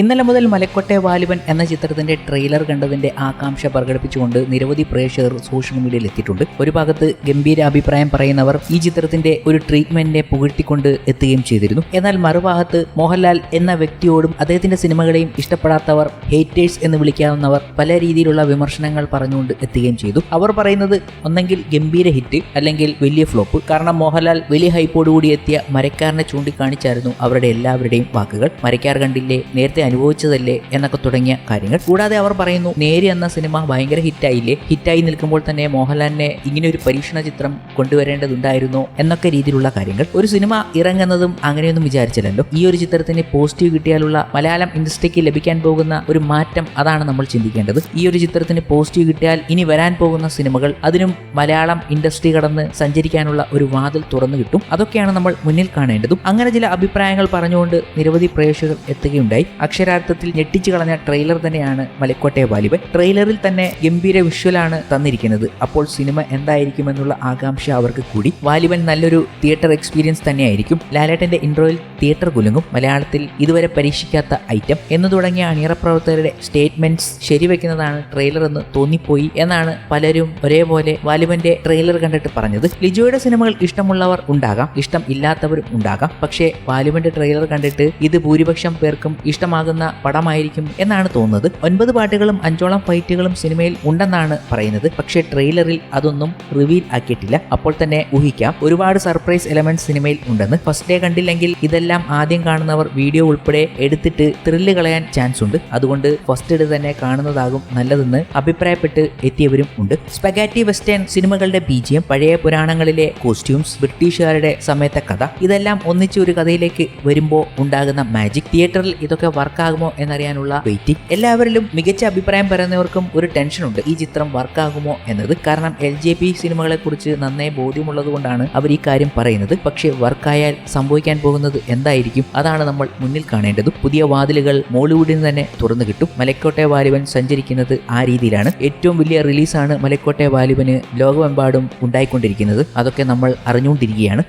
ഇന്നലെ മുതൽ മലക്കോട്ടെ വാലിബൻ എന്ന ചിത്രത്തിന്റെ ട്രെയിലർ കണ്ടതിന്റെ ആകാംക്ഷ പ്രകടിപ്പിച്ചുകൊണ്ട് നിരവധി പ്രേക്ഷകർ സോഷ്യൽ മീഡിയയിൽ എത്തിയിട്ടുണ്ട്. ഒരു ഭാഗത്ത് ഗംഭീര അഭിപ്രായം പറയുന്നവർ ഈ ചിത്രത്തിന്റെ ഒരു ട്രീറ്റ്മെന്റിനെ പുകഴ്ത്തിക്കൊണ്ട് എത്തുകയും ചെയ്തിരുന്നു. എന്നാൽ മറുഭാഗത്ത് മോഹൻലാൽ എന്ന വ്യക്തിയോടും അദ്ദേഹത്തിന്റെ സിനിമകളെയും ഇഷ്ടപ്പെടാത്തവർ ഹേറ്റേഴ്സ് എന്ന് വിളിക്കാവുന്നവർ പല രീതിയിലുള്ള വിമർശനങ്ങൾ പറഞ്ഞുകൊണ്ട് എത്തുകയും ചെയ്തു. അവർ പറയുന്നത് ഒന്നെങ്കിൽ ഗംഭീര ഹിറ്റ് അല്ലെങ്കിൽ വലിയ ഫ്ലോപ്പ്. കാരണം മോഹൻലാൽ വലിയ ഹൈപ്പോടുകൂടി എത്തിയ മരക്കാരനെ ചൂണ്ടിക്കാണിച്ചായിരുന്നു അവരുടെ എല്ലാവരുടെയും വാക്കുകൾ. മരക്കാർ കണ്ടില്ലേ? നേരത്തെ അനുഭവിച്ചതല്ലേ എന്നൊക്കെ തുടങ്ങിയ കാര്യങ്ങൾ. കൂടാതെ അവർ പറയുന്നു നേരി എന്ന സിനിമ ഭയങ്കര ഹിറ്റായില്ലേ? ഹിറ്റായി നിൽക്കുമ്പോൾ തന്നെ മോഹൻലാലിനെ ഇങ്ങനെ ഒരു പരീക്ഷണ ചിത്രം കൊണ്ടുവരേണ്ടതുണ്ടായിരുന്നു എന്നൊക്കെ രീതിയിലുള്ള കാര്യങ്ങൾ. ഒരു സിനിമ ഇറങ്ങുന്നതും അങ്ങനെയൊന്നും വിചാരിച്ചില്ലല്ലോ. ഈ ഒരു ചിത്രത്തിന് പോസിറ്റീവ് കിട്ടിയാലുള്ള മലയാളം ഇൻഡസ്ട്രിക്ക് ലഭിക്കാൻ പോകുന്ന ഒരു മാറ്റം അതാണ് നമ്മൾ ചിന്തിക്കേണ്ടത്. ഈ ഒരു ചിത്രത്തിന് പോസിറ്റീവ് കിട്ടിയാൽ ഇനി വരാൻ പോകുന്ന സിനിമകൾ അതിനും മലയാളം ഇൻഡസ്ട്രി കടന്ന് സഞ്ചരിക്കാനുള്ള ഒരു വാതിൽ തുറന്നു കിട്ടും. അതൊക്കെയാണ് നമ്മൾ മുന്നിൽ കാണേണ്ടതും. അങ്ങനെ ചില അഭിപ്രായങ്ങൾ പറഞ്ഞുകൊണ്ട് നിരവധി പ്രേക്ഷകർ എത്തുകയുണ്ടായി. അക്ഷരാർത്ഥത്തിൽ ഞെട്ടിച്ചു കളഞ്ഞ ട്രെയിലർ തന്നെയാണ് മലക്കോട്ടെ വാലിബൻ. ട്രെയിലറിൽ തന്നെ ഗംഭീര വിഷ്വലാണ് തന്നിരിക്കുന്നത്. അപ്പോൾ സിനിമ എന്തായിരിക്കുമെന്നുള്ള ആകാംക്ഷ അവർക്ക് കൂടി. വാലിബൻ നല്ലൊരു തിയേറ്റർ എക്സ്പീരിയൻസ് തന്നെയായിരിക്കും. ലാലേട്ടന്റെ ഇൻട്രോയിൽ തിയേറ്റർ കുലുങ്ങും. മലയാളത്തിൽ ഇതുവരെ പരീക്ഷിക്കാത്ത ഐറ്റം എന്ന് തുടങ്ങിയ അണിയറ പ്രവർത്തകരുടെ സ്റ്റേറ്റ്മെന്റ്സ് ശരിവെക്കുന്നതാണ് ട്രെയിലർ എന്ന് തോന്നിപ്പോയി എന്നാണ് പലരും ഒരേപോലെ വാലിബന്റെ ട്രെയിലർ കണ്ടിട്ട് പറഞ്ഞത്. ലിജോയുടെ സിനിമകൾ ഇഷ്ടമുള്ളവർ ഉണ്ടാകാം. ഇഷ്ടം ഇല്ലാത്തവരും ഉണ്ടാകാം. പക്ഷേ വാലിബന്റെ ട്രെയിലർ കണ്ടിട്ട് ഇത് ഭൂരിപക്ഷം പേർക്കും ഇഷ്ടമാകുന്ന പടമായിരിക്കും എന്നാണ് തോന്നുന്നത്. ഒൻപത് പാട്ടുകളും അഞ്ചോളം ഫൈറ്റുകളും സിനിമയിൽ ഉണ്ടെന്നാണ് പറയുന്നത്. പക്ഷേ ട്രെയിലറിൽ അതൊന്നും റിവീൽ ആക്കിയിട്ടില്ല. അപ്പോൾ തന്നെ ഊഹിക്കാം. ഒരുപാട് സർപ്രൈസ് എലമെന്റ് സിനിമയിൽ ഉണ്ടെന്ന്. ഫസ്റ്റ് ഡേ കണ്ടില്ലെങ്കിൽ ഇതെല്ലാം ആദ്യം കാണുന്നവർ വീഡിയോ ഉൾപ്പെടെ എടുത്തിട്ട് ത്രില്ല് കളയാൻ ചാൻസ് ഉണ്ട്. അതുകൊണ്ട് ഫസ്റ്റ് ഡേ തന്നെ കാണുന്നതാകും നല്ലതെന്ന് അഭിപ്രായപ്പെട്ട് എത്തിയവരും ഉണ്ട്. സ്പെഗാറ്റി വെസ്റ്റേൺ സിനിമകളുടെ ബീജിയം പഴയ പുരാണങ്ങളിലെ കോസ്റ്റ്യൂംസ് ബ്രിട്ടീഷുകാരുടെ സമയത്തെ കഥ ഇതെല്ലാം ഒന്നിച്ച് ഒരു കഥയിലേക്ക് വരുമ്പോൾ ഉണ്ടാകുന്ന മാജിക്. തിയേറ്ററിൽ ഇതൊക്കെ വർക്കാകുമോ എന്നറിയാനുള്ള വെയിറ്റിംഗ് എല്ലാവരിലും മികച്ച അഭിപ്രായം പറയുന്നവർക്കും ഒരു ടെൻഷൻ ഉണ്ട് ഈ ചിത്രം വർക്കാകുമോ എന്നത്. കാരണം എൽ ജെ പി സിനിമകളെ കുറിച്ച് നന്നേ ബോധ്യമുള്ളതുകൊണ്ടാണ് അവർ ഈ കാര്യം പറയുന്നത്. പക്ഷേ വർക്കായാൽ സംഭവിക്കാൻ പോകുന്നത് എന്തായിരിക്കും? അതാണ് നമ്മൾ മുന്നിൽ കാണേണ്ടത്. പുതിയ വാതിലുകൾ മോളിവുഡിന് തന്നെ തുറന്നു കിട്ടും. മലക്കോട്ടെ വാലിബൻ സഞ്ചരിക്കുന്നത് ആ രീതിയിലാണ്. ഏറ്റവും വലിയ റിലീസാണ് മലക്കോട്ടെ വാലിബന് ലോകമെമ്പാടും ഉണ്ടായിക്കൊണ്ടിരിക്കുന്നത്. അതൊക്കെ നമ്മൾ അറിഞ്ഞുകൊണ്ടിരിക്കുകയാണ്.